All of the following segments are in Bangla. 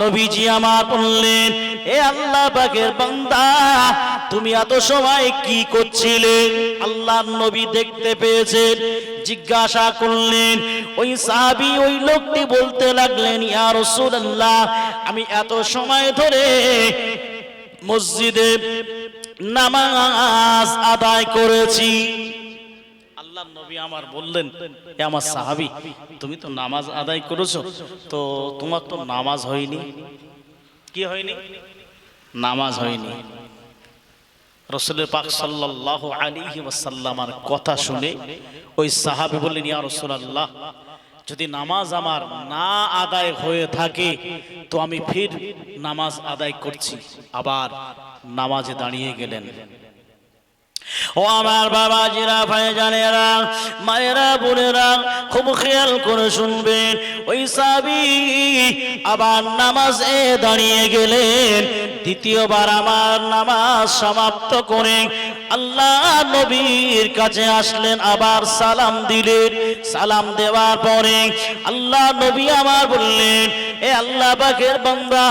নবীজি আমার বললেন, এ আল্লাহ বান্দা, তুমি এত সময় কি করছিলেন আল্লাহ নবী দেখতে পেয়েছেন, জিজ্ঞাসা করলেন, ওই সাহাবী, ওই লোকটি বলতে লাগলেন, ইয়া রাসূলুল্লাহ, আমি এত সময় ধরে মসজিদে নামাজ আদায় করেছি। আল্লাহ নবী আমার বললেন আমার সাহাবি, তুমি তো নামাজ আদায় করেছ, তো তোমার তো নামাজ হয়নি। কি হয়নি? নামাজ হয়নি। রসুলের পাক সাল্লাল্লাহু আলাইহি ওয়াসাল্লামার কথা শুনে ওই সাহাবী বললেন, ইয়া রাসূলুল্লাহ, যদি নামাজ আমার না আদায় হয়ে থাকে, তো আমি ফির নামাজ আদায় করছি। আবার নামাজে দাঁড়িয়ে গেলেন। ও আমার বাবাজিরা, ভাইজানেরা, মায়েরা, বোনেরা, খুব খেয়াল করে শুনবেন, ওই সাবি আবার নামাজে দাঁড়িয়ে গেলেন, দ্বিতীয়বার আমার নামাজ সমাপ্ত করে আল্লাহ নবীর কাছে আসলেন, আবার সালাম দিলেন, সালাম দেওয়ার পরে আল্লাহ নবী আমার বললেন, এ আল্লাহ পাকের বান্দা,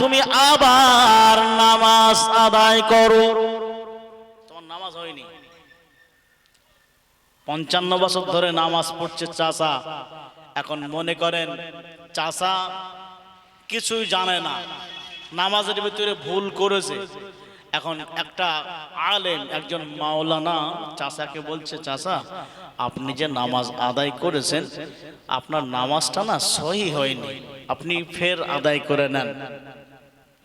তুমি আবার নামাজ আদায় করো তোমার নামাজ হয়নি পঞ্চান্ন বছর ধরে নামাজ পড়ছে চাষা। এখন মনে করেন চাষা কিছুই জানে না। নামাজের ভিতরে ভুল করেছে। এখন একটা আলেম, একজন মাওলানা চাষাকে বলছে, চাষা, আপনি যে নামাজ আদায় করেছেন, আপনার নামাজটা না সহি হয়নি। আপনি ফের আদায় করে নেন।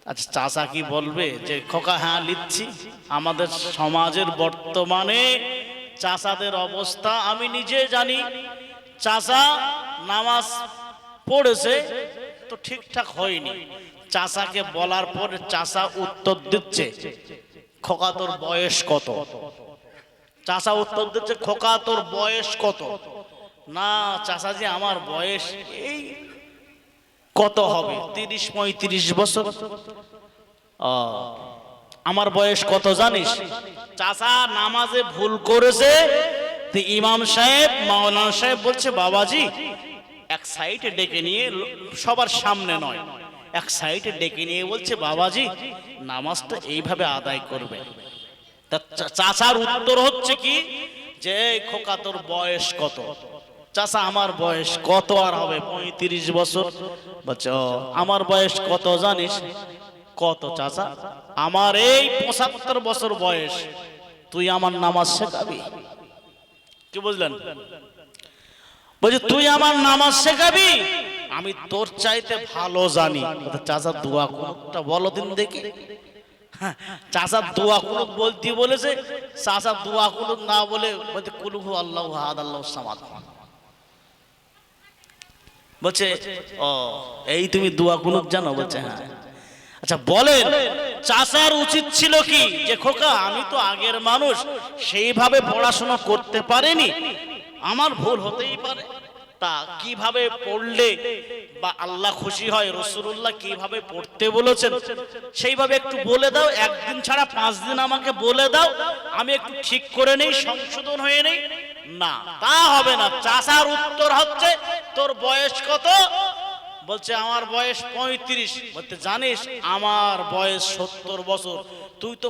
আচ্ছা চাষা কি বলবে যে, খোকা হ্যাঁ লিখছি। আমাদের সমাজের বর্তমানে চাচাদের অবস্থা আমি নিজে জানি। চাচা নামাজ পড়েছে, তো ঠিকঠাক হয়নি। চাষাকে বলার পরে চাষা উত্তর দিচ্ছে, খোকা তোর বয়স কত? চাষা উত্তর দিচ্ছে, খোকা তোর বয়স কত? না চাচাজি আমার বয়স, এই কত হবে? তিরিশ পঁয়ত্রিশ বছর। আমার বয়স কত জানিস? চাচা নামাজে ভুল করেছে ইমাম সাহেব, মাওলানা সাহেব বলছে, বাবাজি, এক সাইডে ডেকে নিয়ে সবার সামনে নয়। এক সাইডে ডেকে নিয়ে বলছে, বাবাজি, নামাজটা এইভাবে আদায় করবে। তা চাচার উত্তর হচ্ছে কি? যে, খোকা, তোর বয়স কত? চাচা, আমার বয়স কত আর হবে? পঁয়ত্রিশ বছর। বলছে আমার বয়স কত জানিস? কত চাচা? আমার এই পঁচাত্তর বছর বয়স। তুই আমার নামাজ শেখাবি? কি বুঝলেন? বলছি তুই আমার নামাজ শেখাবি? আমি তোর চাইতে ভালো জানি। চাচা দোয়া কোনটা বলো দিন দেখি। হ্যাঁ, চাচার দোয়া কুনুত বলতে বলেছে। চাচার দোয়া কুনুত না বলে বলতে কুলুহু আল্লাহ হাদ আল্লাহ সামাদ। বলছে ও এই তুমি দোয়া কুনুত জানো? বলছে হ্যাঁ। আচ্ছা বলেন, চাচার উচিত ছিল কি? যে, খোকা, আমি তো আগের মানুষ, সেইভাবে পড়াশোনা করতে পারেনি। আমার ভুল হতেই পারে। তা কীভাবে পড়লে বা আল্লাহ খুশি হয় রসুল্লাহ কীভাবে পড়তে বলেছেন, সেইভাবে একটু বলে দাও। একদিন ছাড়া পাঁচ দিন আমাকে বলে দাও। আমি একটু ঠিক করে নেই, সংশোধন হয়ে নেই। না, তা হবে না। চাষার উত্তর হচ্ছে, তোর বয়স কত? বলছে, আমার বয়স পঁয়ত্রিশ। বলতে, জানিস, আমার বয়স সত্তর বছর। তুই তো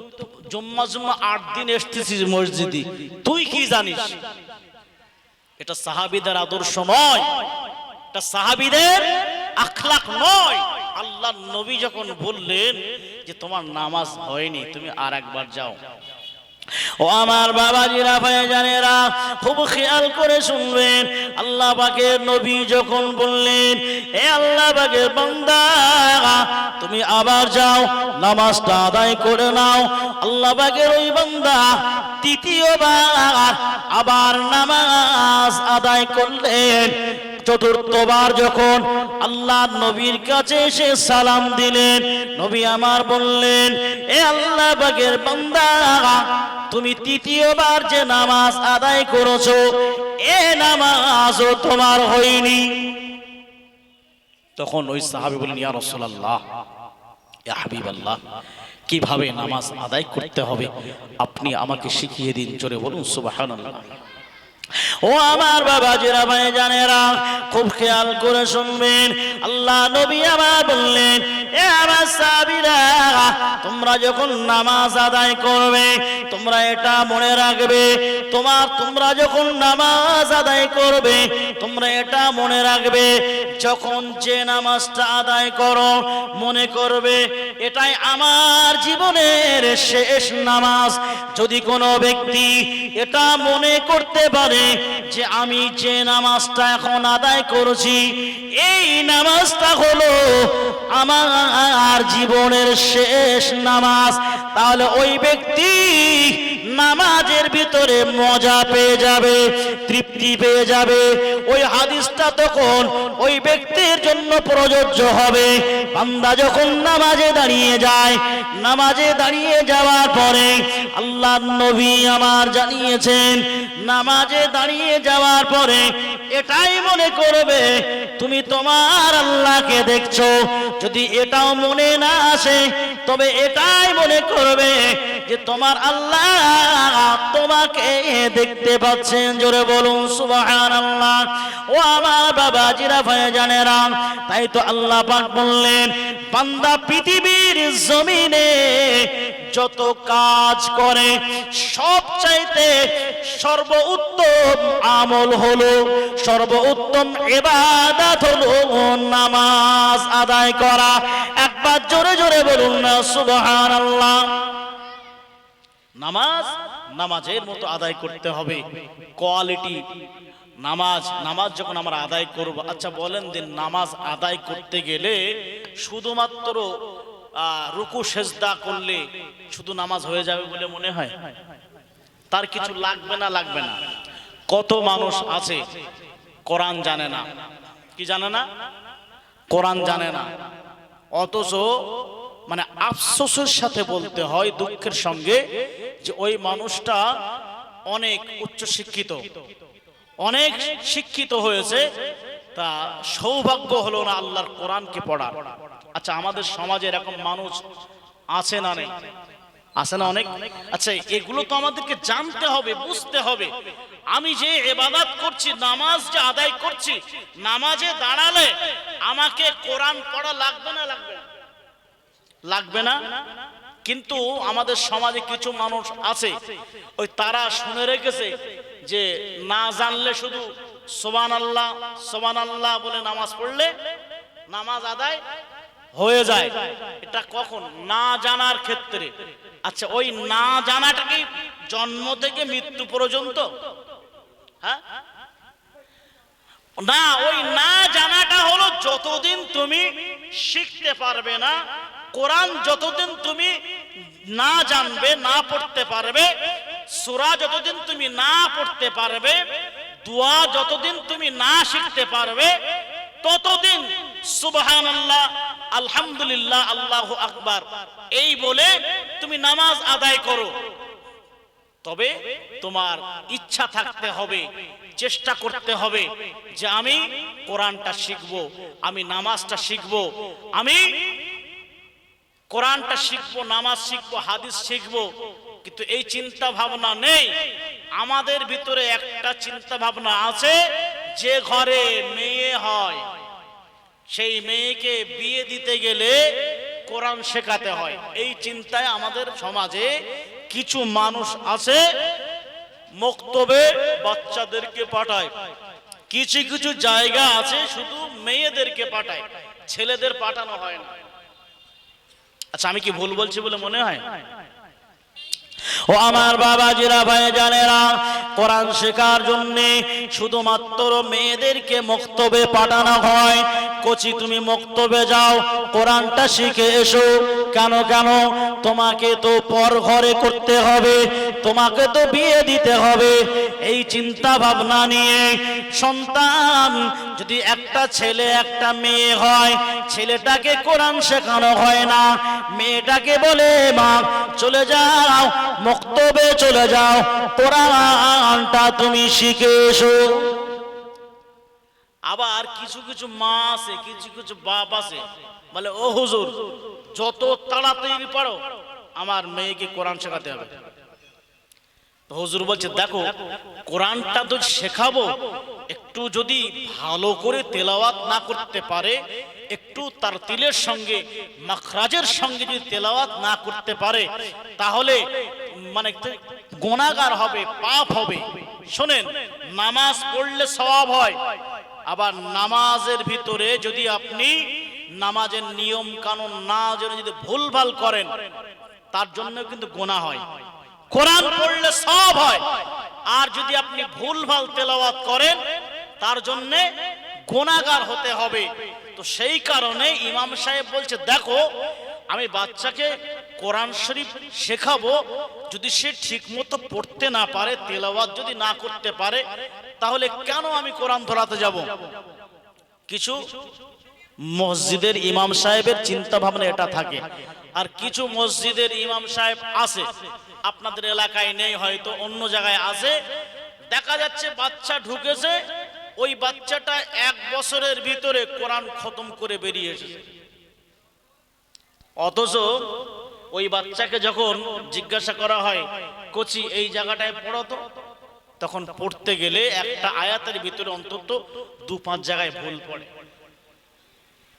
জম্মা জুম্মা আট দিন এসতেছিস মসজিদে। তুই কি জানিস? এটা সাহাবিদের আদর্শ নয়। এটা সাহাবিদের আখলাক নয়। আল্লাহ নবী যখন বললেন যে, তোমার নামাজ হয়নি, তুমি আর একবার যাও। ও আমার বাবাজিরা ভাইজানেরা খুব খেয়াল করে শুনবেন। আল্লাহ পাকের নবী যখন বললেন, এ আল্লাহ পাকের বান্দা, তুমি আবার যাও, নামাজটা আদায় করে নাও। আল্লাহ পাকের ওই বান্দা তৃতীয়বার আবার নামাজ আদায় করলেন। চতুর্থবার যখন আল্লাহ নবীর কাছে এসে সালাম দিলেন, নবী আমার বললেন, এ আল্লাহ বাগের বান্দা, তুমি তৃতীয়বার যে নামাজ আদায় করেছ, এ নামাজও তোমার হয়নি। তখন ওই সাহাবি বলেন ইয়া রাসূলুল্লাহ, ইয়া হাবিবাল্লাহ, কীভাবে নামাজ আদায় করতে হবে? আপনি আমাকে শিখিয়ে দিন, জোরে বলুন, সুবহানাল্লাহ। ও আমার বাবা জিরা ভাই জানেরা, খুব খেয়াল করে শুনবেন। আল্লাহ নবী আমার বললেন, এ আমার সাবিরা তোমরা যখন নামাজ আদায় করবে, তোমরা এটা মনে রাখবে, তোমার, তোমরা যখন নামাজ আদায় করবে, তোমরা এটা মনে রাখবে, যখন যে নামাজটা আদায় করো, মনে করবে, এটাই আমার জীবনের শেষ নামাজ। যদি কোনো ব্যক্তি এটা মনে করতে পারে যে আমি যে নামাজটা এখন আদায় করছি, এই নামাজটা হলো আমার জীবনের শেষ নামাজ। তাহলে ওই ব্যক্তি নামাজের ভিতরে মজা পেয়ে যাবে, তৃপ্তি পেয়ে যাবে। ওই হাদিসটা তখন ওই ব্যক্তির জন্য প্রযোজ্য হবে। বান্দা যখন নামাজে দাঁড়িয়ে যায়, নামাজে দাঁড়িয়ে যাওয়ার পরে আল্লাহ নবী আমার জানিয়েছেন নামাজে দাঁড়িয়ে যাওয়ার পরে এটাই মনে করবে, তুমি তোমার আল্লাহকে দেখছ। যদি এটাও মনে না আসে, তবে এটাই মনে করবে যে তোমার আল্লাহ তোমাকে দেখতে পাচ্ছেন। জোরে বলুন সুবাহান আল্লাহ ও আমার বাবা জিরা ভাই জানেরাম তাই তো আল্লাহ পাক বললেন, বান্দা পৃথিবীর জমিনে যত কাজ করে সব চাইতে সর্ব উত্তম আমল হলো সর্ব উত্তম এবাদাত হলো নামাজ আদায় করা। একবার জোরে জোরে বলুন না সুবহান আল্লাহ নামাজ নামাজের মতো আদায় করতে হবে, কোয়ালিটি। নামাজ নামাজ যখন আমরা আদায় করব আচ্ছা বলেন যে নামাজ আদায় করতে গেলে শুধুমাত্র রুকু, সেজদা করলে শুধু নামাজ হয়ে যাবে বলে মনে হয়? তার কিছু লাগবে না লাগবে না। কত মানুষ আছে, কোরআন জানে না। কি জানে না? কোরআন জানে না। অথচ মানে আফসোসের সাথে বলতে হয় দুঃখের সঙ্গে যে ওই মানুষটা অনেক উচ্চ শিক্ষিত। অনেক শিক্ষিত হয়েছে, তা সৌভাগ্য হলো না আল্লাহর কোরআনকে পড়ার। আচ্ছা আমাদের সমাজে এরকম মানুষ আছে না নেই? আছে না অনেক? আচ্ছা এগুলো তো আমাদেরকে জানতে হবে, বুঝতে হবে। আমি যে এবাদাত করছি, নামাজ যে আদায় করছি, নামাজে দাঁড়ালে আমাকে কোরআন পড়া লাগবে না লাগবে না? লাগবে না? কিন্তু আমাদের সমাজে কিছু মানুষ আছে, ওই তারা শুনে রেখেছে যে না জানলে শুধু সোবান আল্লাহ সোবান আল্লাহ বলে নামাজ পড়লে নামাজ আদায় হয়ে যায়। এটা কখন? না জানার ক্ষেত্রে। আচ্ছা ওই না জানাটা কি জন্ম থেকে মৃত্যু পর্যন্ত? হ্যাঁ? না, ওই না জানাটা হলো যতদিন তুমি শিখতে পারবে না, কোরআন যতদিন তুমি না জানবে, না পড়তে পারবে, সূরা যতদিন তুমি না পড়তে পারবে, দোয়া যতদিন তুমি না শিখতে পারবে ততদিন সুবহান আল্লাহ আলহামদুলিল্লাহ, আল্লাহ আকবার। এই বলে তুমি নামাজ আদায় করো। তবে তোমার ইচ্ছা থাকতে হবে, চেষ্টা করতে হবে যে আমি কোরআনটা শিখব, আমি নামাজটা শিখব, আমি কোরআনটা শিখব, নামাজ শিখব, হাদিস শিখব। কিন্তু এই চিন্তা ভাবনা নেই। আমাদের ভিতরে একটা চিন্তা ভাবনা আছে, যে ঘরে মেয়ে হয় সেই মেয়েকে বিয়ে দিতে গেলে কোরআন শেখাতে হয়। এই চিন্তায় আমাদের সমাজে কিছু মানুষ আছে, মক্তবে বাচ্চাদেরকে পাঠায়। কিছু কিছু জায়গা আছে, শুধু মেয়েদেরকে পাঠায়। ছেলেদের পাঠানো হয় না। আচ্ছা আমি কি ভুল বলছি বলে মনে হয়? ও আমার বাবা জিরা ভাই জানেরা কোরআন শেখার জন্য শুধুমাত্র মেয়েদেরকে মক্তবে পাঠানো হয়। কচি, তুমি মক্তবে যাও, কোরআনটা শিখে এসো। কেন কেন? তোমাকে তো পর ঘরে করতে হবে। তোমাকে তো বিয়ে দিতে হবে। এই চিন্তা ভাবনা নিয়ে সন্তান, যদি একটা ছেলে, একটা মেয়ে হয়, ছেলেটাকে কোরআন শেখানো হয় না, মেয়েটাকে বলে, মা, চলে যাও, মক্তবে চলে যাও, কোরআনটা তুমি শিখে এসো আবার কিছু কিছু মা আছে, কিছু কিছু বাপ আছে, বলে, ও হুজুর, যত তাড়াতাড়ি পারো, আমার মেয়েকে কোরআন শেখাতে হবে। তো হুজুর বলছে, দেখো, কোরআনটা তো শেখাবো। একটু যদি ভালো করে তেলাওয়াত না করতে পারে, একটু তার তিলের সঙ্গে, মাখরাজের সঙ্গে যদি তেলাওয়াত না করতে পারে, তাহলে মানে গোনাগার হবে, পাপ হবে। শোনেন, নামাজ পড়লে স্বভাব হয়। আবার নামাজের ভিতরে যদি আপনি নামাজের নিয়ম কানুন না যদি ভুলভাল করেন, তার জন্য কিন্তু গোনা হয়। কোরআন পড়লে সব হয়। আর যদি আপনি ভুলভাল তেলাওয়াত করেন, তার জন্য গোনাগার হতে হবে। তো সেই কারণে ইমাম সাহেব বলছে, দেখো, আমি বাচ্চাকে কোরআন শরীফ শেখাবো। যদি সে ঠিক মতো পড়তে না পারে, তেলাওয়াত যদি না করতে পারে, তাহলে কেন আমি কোরআন ধরাতে যাব? কিছু মসজিদের ইমাম সাহেবের চিন্তা ভাবনা এটা থাকে। আর কিছু মসজিদের ইমাম সাহেব আছে। আপনাদের এলাকায় নেই, হয়তো অন্য জায়গায় আছে। দেখা যাচ্ছে বাচ্চা ঢুকেছে, ওই বাচ্চাটা এক বছরের ভিতরে কোরআন খতম করে বেরিয়ে এসেছে অথচ ওই বাচ্চাকে যখন জিজ্ঞাসা করা হয়, কোচি, এই জায়গাটায় পড়তো তখন পড়তে গেলে একটা আয়াতের ভিতরে অন্তত দু পাঁচ জায়গায় ভুল পড়ে।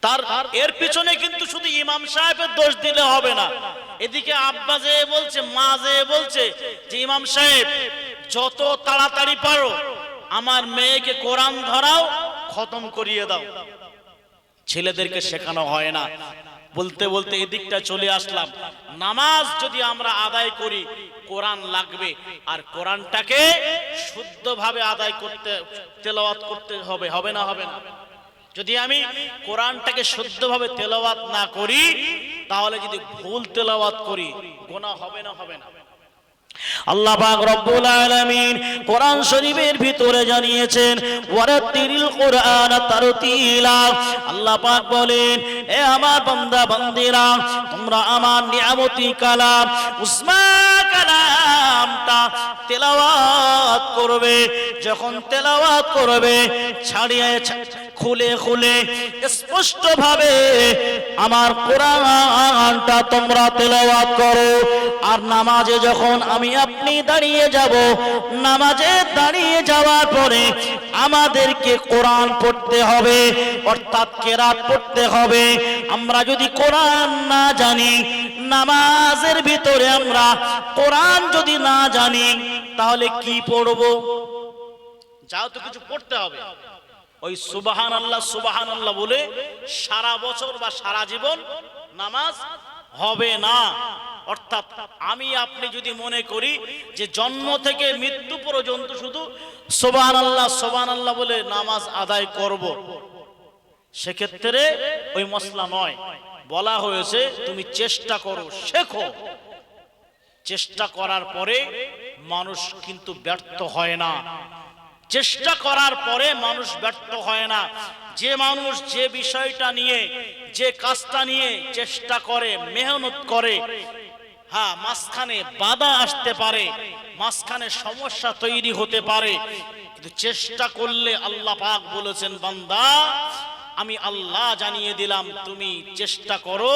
তার এর পিছনে কিন্তু শুধু ইমাম সাহেবের দোষ দিলে হবে না। এদিকে আব্বা যে বলছে, মা যে বলছে যে, ইমাম সাহেব, যত তাড়াতাড়ি পারো, আমার মেয়েকে কোরআন ধরাও, খতম করিয়ে দাও। ছেলেদেরকে শেখানো হয় না। বলতে বলতে এদিকটা চলে আসলাম। নামাজ যদি আমরা আদায় করি, কোরআন লাগবে। আর কোরআনটাকে শুদ্ধভাবে আদায় করতে, তেলাওয়াত করতে হবে হবে না হবে না। যদি আমি কোরআনটাকে শুদ্ধভাবে তেলাওয়াত না করি, তাহলে যদি ভুল তেলাওয়াত করি গোনা হবে না হবে না। আল্লাহ পাক রব্বুল আলামিন কোরআন শরীফের ভিতরে জানিয়েছেন ওয়ারাতিল কোরআন তারতিলা। আল্লাহ পাক বলেন, এ আমার বান্দা, বান্দিরা, তোমরা আমার নিয়ামতি কালাম উসমা কালামটা তেলাওয়াত করবে। যখন তেলাওয়াত করবে, ছাড়িয়ে খুলে খুলে স্পষ্ট ভাবে আমার কোরআনটা তোমরা তেলাওয়াত করো। আর নামাজে যখন আমি আপনি দাঁড়িয়ে যাব। নামাজে দাঁড়িয়ে যাওয়ার পরে আমাদেরকে কোরআন পড়তে হবে, অর্থাৎ কেরাত পড়তে হবে। আমরা যদি কোরআন না জানি, নামাজের ভিতরে আমরা কোরআন যদি না জানি, তাহলে কি পড়ব? যাও তো কিছু পড়তে হবে। ওই সুবাহান আল্লাহ সুবাহান আল্লাহ বলে সারা বছর বা সারা জীবন নামাজ হবে না। অর্থাৎ আমি আপনি যদি মনে করি যে জন্ম থেকে মৃত্যু পর্যন্ত শুধু সোবাহান আল্লাহ সোবাহান আল্লাহ বলে নামাজ আদায় করব, সেক্ষেত্রে ওই মশলা নয়। বলা হয়েছে তুমি চেষ্টা করো, শেখো। চেষ্টা করার পরে মানুষ কিন্তু ব্যর্থ হয় না। চেষ্টা করার পরে মানুষ ব্যর্থ হয় না। যে মানুষ যে বিষয়টা নিয়ে, যে কাজটা নিয়ে চেষ্টা করে, মেহনত করে হ্যাঁ মাঝখানে বাধা আসতে পারে, মাঝখানে সমস্যা তৈরি হতে পারে, কিন্তু চেষ্টা করলে আল্লাহ পাক বলেছেন, বান্দা, আমি আল্লাহ জানিয়ে দিলাম, তুমি চেষ্টা করো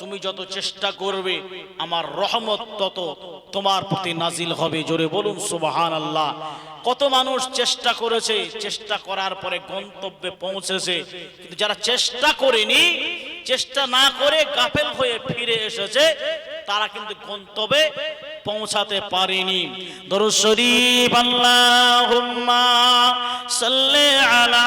তুমি যত চেষ্টা করবে, আমার রহমত তত তোমার প্রতি নাজিল হবে। জোরে বলুন সুবাহান আল্লাহ কত মানুষ চেষ্টা করেছে, চেষ্টা করার পরে গন্তব্যে পৌঁছেছে, কিন্তু যারা চেষ্টা করেনি, চেষ্টা না করে গাফেল হয়ে ফিরে এসেছে, তারা কিন্তু গন্তব্যে পৌঁছাতে পারেনি। দরুদ শরীফ, আল্লাহুম্মা সাল্লি আলা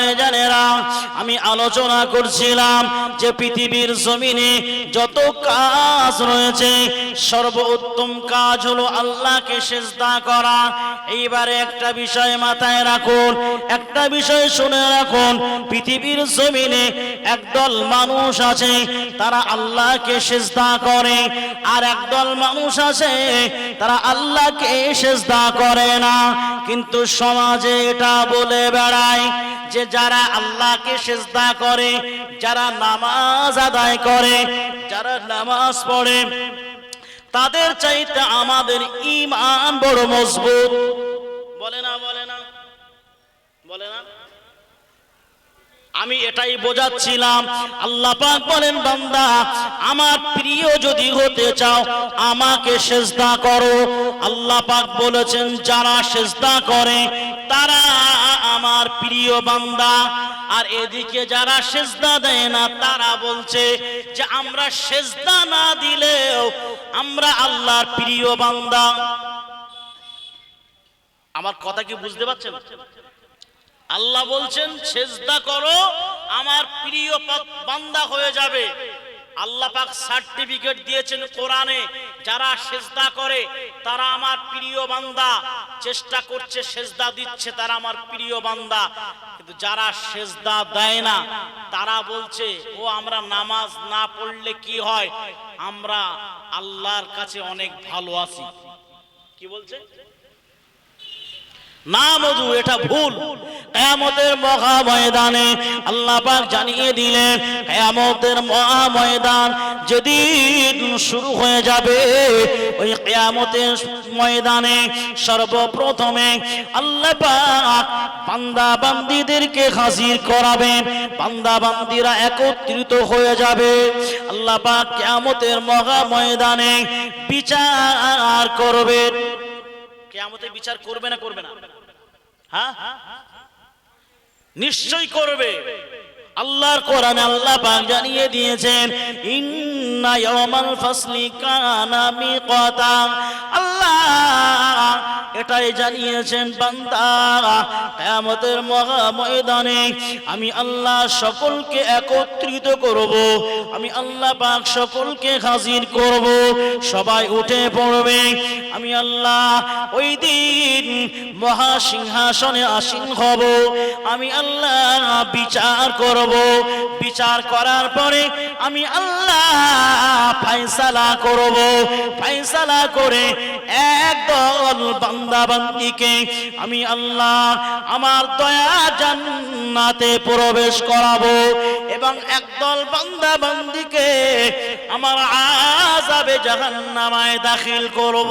ভাইজানেরা আমি আলোচনা করছিলাম যে পৃথিবীর জমিনে যত কাজ রয়েছে, সর্বোত্তম কাজ হলো আল্লাহকে সেজদা করা। এইবারে একটা বিষয় মাথায় রাখুন, একটা বিষয় শুনে রাখুন। পৃথিবীর জমিনে একদল মানুষ আছে, তারা আল্লাহকে সেজদা করে, আর একদল মানুষ আছে, তারা আল্লাহকে সেজদা করে না। কিন্তু সমাজে এটা বলে বেড়ায় যে যারা আল্লাহকে সেজদা করে, যারা নামাজ আদায় করে, যারা নামাজ পড়ে তাদের চাইতে আমাদের ইমান বড় মজবুত। বলে না বলে না বলে না। আমি এটাই বোঝাচ্ছিলাম। আল্লাহ পাক বলেন, বান্দা, আমার প্রিয় যদি হতে চাও, আমাকে সেজদা করো। আল্লাহ পাক বলেছেন, যারা সেজদা করে, তারা আমার প্রিয় বান্দা। আর এদিকে যারা সেজদা দেয় না, তারা বলছে যে আমরা সেজদা না দিলেও আমরা আল্লাহর প্রিয় বান্দা। আমার কথা কি বুঝতে পারছেন? আল্লাহ বলছেন, সেজদা করো, আমার প্রিয় বান্দা হয়ে যাবে। আল্লাহ পাক সার্টিফিকেট দিয়েছেন কোরআনে, যারা সেজদা করে, তারা আমার প্রিয় বান্দা। চেষ্টা করছে সেজদা দিচ্ছে, তারা আমার প্রিয় বান্দা। কিন্তু যারা সেজদা দেয় না, তারা বলছে, ও, আমরা নামাজ না পড়লে কি হয়? আমরা আল্লাহর কাছে অনেক ভালো আছি। কি বলছে? না মধু, এটা ভুল। কেয়ামতের মহা ময়দানে আল্লাহ পাক জানিয়ে দিলেন, কেয়ামতের মহা ময়দান যেদিন শুরু হয়ে যাবে, ওই কেয়ামতের ময়দানে সর্বপ্রথমে আল্লাহ পাক বান্দা বান্দিদেরকে হাজির করাবেন, বান্দা বান্দিরা একত্রিত হয়ে যাবে। আল্লাহ পাক কেয়ামতের মহা ময়দানে বিচার করবেন। কেয়ামতে বিচার করবে না করবে না? হ্যাঁ? নিশ্চয় করবে। আল্লাহর কোরআনে আল্লাহ পাক জানিয়ে দিয়েছেন, ইন্না ইয়াওমাল ফাসলি কানা মিকাতা। আল্লাহ এটাই জানিয়েছেন, বান্দা, কিয়ামতের মহা ময়দানে আমি আল্লাহ সকলকে একত্রিত করব, আমি আল্লাহ পাক সকলকে হাজির করব। সবাই উঠে পড়বে। আমি আল্লাহ, ওই দিন মহা সিংহাসনে আসীন হব। আমি আল্লাহ বিচার করব। বিচার করার পরে আমি আল্লাহ ফাইসালা করব। ফাইসালা করে একদল বান্দা বান্দিকে আমি আল্লাহ আমার দয়া জান্নাতে প্রবেশ করাবো এবং একদল বান্দা বান্দিকে আমার আজাবে জাহান্নামায় দাখিল করব।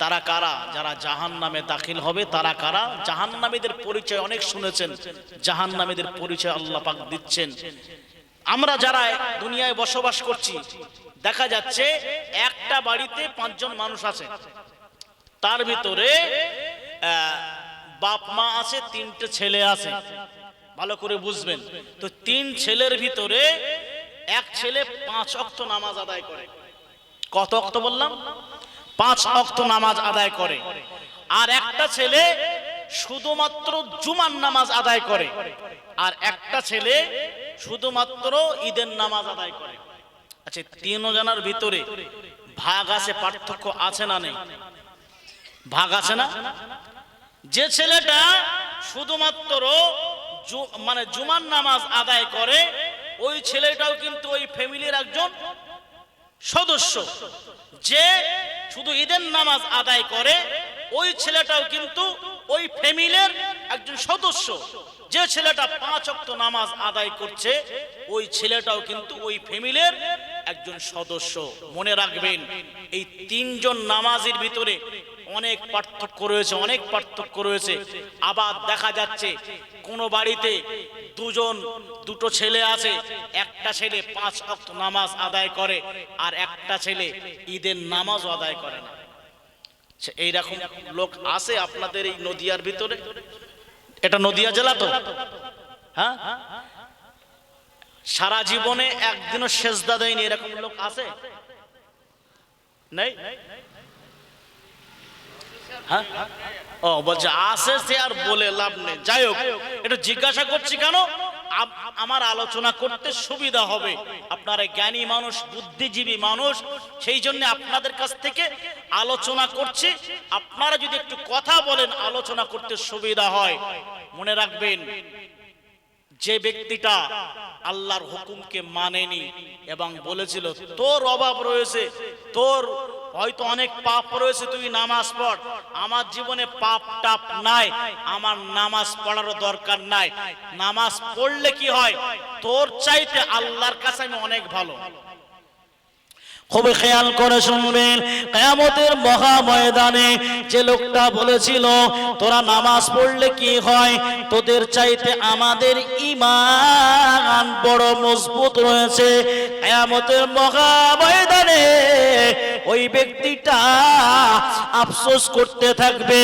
তারা কারা? যারা জাহান নামে দাখিল হবে, তারা কারা? জাহান নামীদের পরিচয় অনেক শুনেছেন। জাহান নামীদের পরিচয় আল্লাহ পাক দিচ্ছেন। আমরা যারা দুনিয়ায় বসবাস করছি, দেখা যাচ্ছে একটা বাড়িতে পাঁচজন মানুষ আছে। তার ভিতরে বাপ মা আছে, তিনটে ছেলে আছে। ভালো করে বুঝবেন। তো তিন ছেলের ভিতরে এক ছেলে পাঁচ অক্ত নামাজ আদায় করে। কত অক্ত বললাম? পাঁচ অক্ত নামাজ আদায় করে। আর একটা ছেলে শুধুমাত্র জুমার নামাজ আদায় করে। আর একটা ছেলে শুধুমাত্র ঈদের নামাজ আদায় করে। আচ্ছা তিন জনের ভিতরে ভাগ আছে, পার্থক্য আছে না নেই? ভাগ আছে না? যে ছেলেটা শুধুমাত্র মানে জুমার নামাজ আদায় করে, ওই ছেলেটাও কিন্তু ওই ফ্যামিলির একজন সদস্য। যে শুধু ঈদের নামাজ আদায় করে, ওই ছেলেটাও কিন্তু ওই ফ্যামিলির একজন সদস্য। যে ছেলেটা পাঁচ অক্ত নামাজ আদায় করছে, ওই ছেলেটাও কিন্তু ওই ফ্যামিলির একজন সদস্য। মনে রাখবেন, এই তিনজন নামাজের ভিতরে অনেক পার্থক্য রয়েছে, অনেক পার্থক্য রয়েছে। আবার দেখা যাচ্ছে, কোনো বাড়িতে দুজন, দুটো ছেলে আছে একটা ছেলে পাঁচ অক্ত নামাজ আদায় করে আর একটা ছেলে ঈদের নামাজ আদায় করে না। এইরকম লোক আছে আপনাদের এই নদিয়ার ভিতরে? এটা নদিয়া জেলা তো? হ্যাঁ? সারা জীবনে একদিনও সেজদা দেয়নি এরকম লোক আছে? নেই? হ্যাঁ? ও, বলছে, আছে সে আর বলে লাভ নেই। যাই হোক, একটু জিজ্ঞাসা করছি কেন? আমার আলোচনা করতে সুবিধা হবে। আপনারা জ্ঞানী মানুষ, বুদ্ধিজীবী মানুষ, সেই জন্য আপনাদের কাছ থেকে আলোচনা করছি। আপনারা যদি একটু কথা বলেন, আলোচনা করতে সুবিধা হয়। মনে রাখবেন যে ব্যক্তিটা আল্লাহর হুকুমকে মানেনি এবং বলেছিল, তোর অভাব রয়েছে, তোর হয়তো অনেক পাপ রয়েছে, তুই নামাজ পড়। আমার জীবনে পাপ টাপ নাই, আমার নামাজ পড়ারও দরকার নাই। নামাজ পড়লে কি হয়? তোর চাইতে আল্লাহর কাছে আমি অনেক ভালো। খুবই খেয়াল করে শুনবেন। কেয়ামতের মহা ময়দানে যে লোকটা বলেছিল, তোরা নামাজ পড়লে কি হয়? তোদের চাইতে আমাদের ইমান বড় মজবুত রয়েছে। কেয়ামতের মহা ময়দানে ওই ব্যক্তিটা আফসোস করতে থাকবে,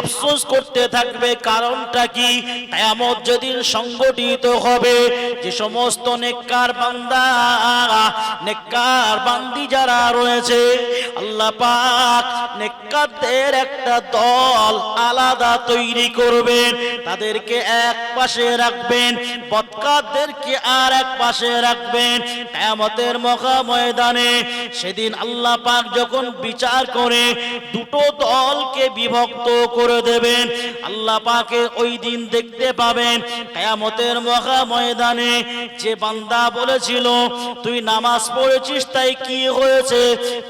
আফসোস করতে থাকবে। কারণটা কি? কেয়ামত যেদিন সংগঠিত হবে, যে সমস্ত নেককার বান্দা, নেককার বান্দি যারা রয়েছে, আল্লাহ পাক একটা দল আলাদা তৈরি করবেন। তাদেরকে এক পাশে রাখবেন, বদকারদেরকে আর এক পাশে রাখবেন। কিয়ামতের মহা ময়দানে সেদিন আল্লাহ পাক যখন বিচার করে, দুটো দলকে বিভক্ত করে দেবেন। আল্লাহ পাকে ওই দিন দেখতে পাবেন, কিয়ামতের মহা ময়দানে যে বান্দা বলেছিল, তুই নামাজ পড়েছিস, তাই কি হয়েছে।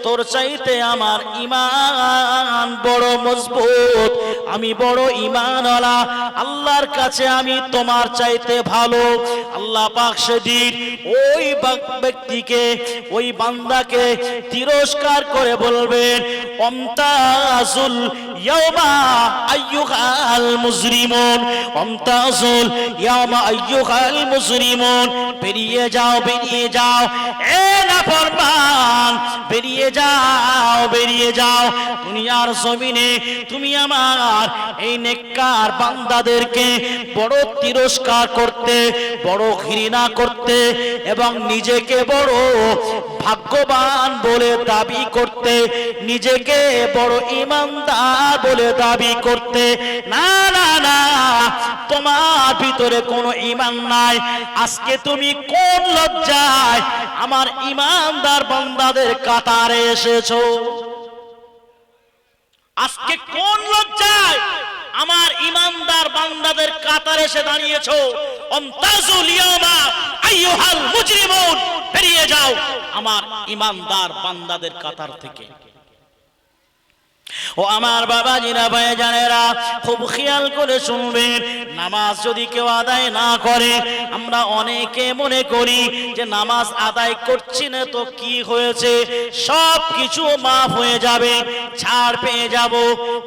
তোর চাইতে আমার ইমান বড় মজবুত। আমি বড় ইমানওয়ালা আল্লাহর কাছে আমি তোমার চাইতে ভালো। আল্লাহ পাক সেদিন ওই ব্যক্তিকে, ওই বান্দাকে তিরস্কার করে বলবেন, অমতাজুল বেরিয়ে যাও বেরিয়ে যাও, এ বেরিয়ে যাও বেরিয়ে যাও, দুনিয়ার জমিনে তুমি আমার এই নেককার বান্দাদেরকে বড় তিরস্কার করতে, বড় ঘৃণা করতে এবং নিজেকে বড় ভাগ্যবান বলে দাবি করতে, নিজেকে বড় ইমানদার বলে দাবি করতে, না না না, তোমার ভিতরে কোনো ইমান নাই। আজকে তুমি কোন লজ্জায় আমার ইমানদার বান্দাদের কাতারে এসেছ? আজকে কোন লজ্জায় আমার ইমানদার বান্দাদের কাতারে এসে দাঁড়িয়েছো? অমতাজুল ইয়ামা আইয়ুহাল মুজরিমুন, বেরিয়ে যাও আমার ইমানদার বান্দাদের কাতার থেকে। ও আমার বাবা জিরা ভাই জানেরা খুব খেয়াল করে শুনবেন, নামাজ যদি কেউ আদায় না করে, আমরা অনেকে মনে করি যে নামাজ আদায় করছি না তো কি হয়েছে সব কিছু মাফ হয়ে যাবে, ছাড় পেয়ে যাব।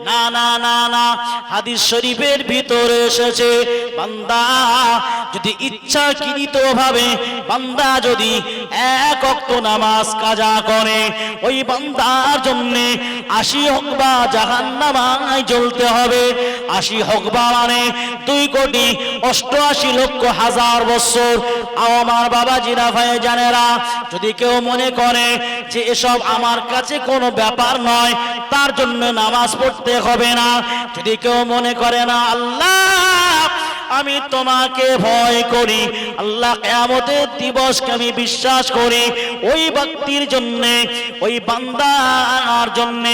না না না না, হাদিস শরীফের ভিতরে এসেছে, বান্দা যদি ইচ্ছা কিনিত ভাবে বান্দা যদি এক অক্ত নামাজ কাজা করে, ওই বান্দার জন্য আশি হোক বা জাহান্নামায় জ্বলতে হবে। আশি হকবা মানে দুই কোটি অষ্টআশি লক্ষ হাজার বছর। আমার বাবা জিরা ভাই জানেরা, যদি কেউ মনে করে যে এসব আমার কাছে কোনো ব্যাপার নয়, তার জন্য নামাজ পড়তে হবে না। যদি কেউ মনে করে না, আল্লাহ আমি তোমাকে ভয় করি। আল্লাহ কেয়ামতের দিবসকে আমি বিশ্বাস করি। ওই ব্যক্তির জন্য, ওই বান্দার জন্য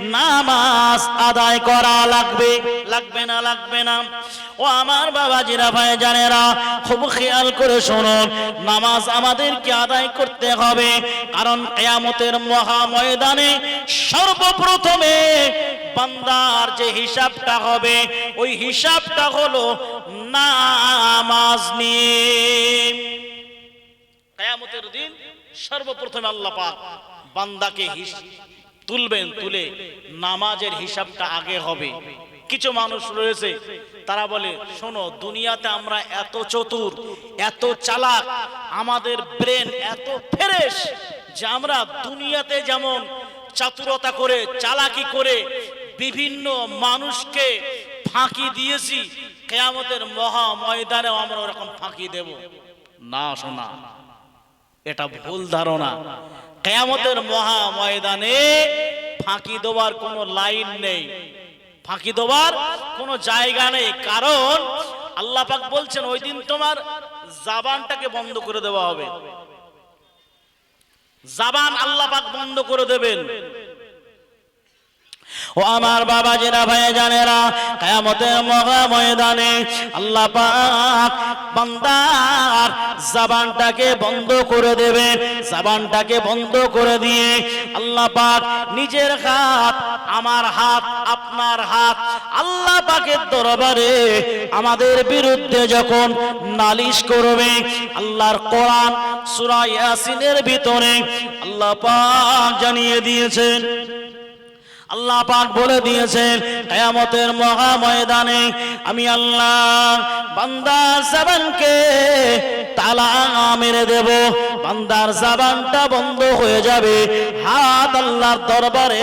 নামাজ আদায় করা লাগবে। লাগবে না লাগবে না। ও আমার বাবা জিরা ভাই জানেরা খুব খেয়াল করে শুনুন। নামাজ আমাদেরকে আদায় করতে হবে। কারণ কেয়ামতের মহা ময়দানে সর্বপ্রথমে বান্দার যে হিসাবটা হবে, ওই হিসাবটা হলো নামাজ নিয়ে। কেয়ামতের দিন সর্বপ্রথমে আল্লাহ পাক বান্দাকে তুলবেন, তুলে নামাজের হিসাবটা আগে হবে। কিছু মানুষ রয়েছে, তারা বলে, শোনো, দুনিয়াতে আমরা এত চতুর, এত চালাক, আমাদের ব্রেন এত ফ্রেশ যে আমরা দুনিয়াতে যেমন চাতুরতা করে, চালাকি করে বিভিন্ন মানুষকে ফাঁকি দিয়েছি কেয়ামতের মহা ময়দানেও আমরা ওরকম ফাঁকি দেব। না শোনা এটা ভুল ধারণা। কেয়ামতের মহা ময়দানে ফাঁকি দেওয়ার কোনো লাইন নেই। ফাঁকি দেওয়ার কোনো জায়গা নেই। কারণ আল্লাহ পাক বলছেন, ওই দিন তোমার জাবানটাকে বন্ধ করে দেওয়া হবে। জাবান আল্লাহ পাক বন্ধ করে দেবেন। ও আমার বাবা জেরা ভাই জানেরা, কায়ামতের মহা ময়দানে আল্লাহ পাক বান্দার জবানটাকে বন্ধ করে দেবে, জবানটাকে বন্ধ করে দিয়ে আল্লাহ পাক নিজের হাত, আমার হাত, আপনার হাত, আল্লাহ পাকের দরবারে আমাদের বিরুদ্ধে যখন নালিশ করবে, আল্লাহর কোরআন সূরা ইয়াসিনের ভিতরে আল্লাহ পাক জানিয়ে দিয়েছেন। আল্লাহ পাক বলে দিয়েছেন, কিয়ামতের মহা ময়দানে আমি আল্লাহ বান্দার সাবানকে তালা মেরে দেব, বান্দার সাবানটা বন্ধ হয়ে যাবে, হাত আল্লাহর দরবারে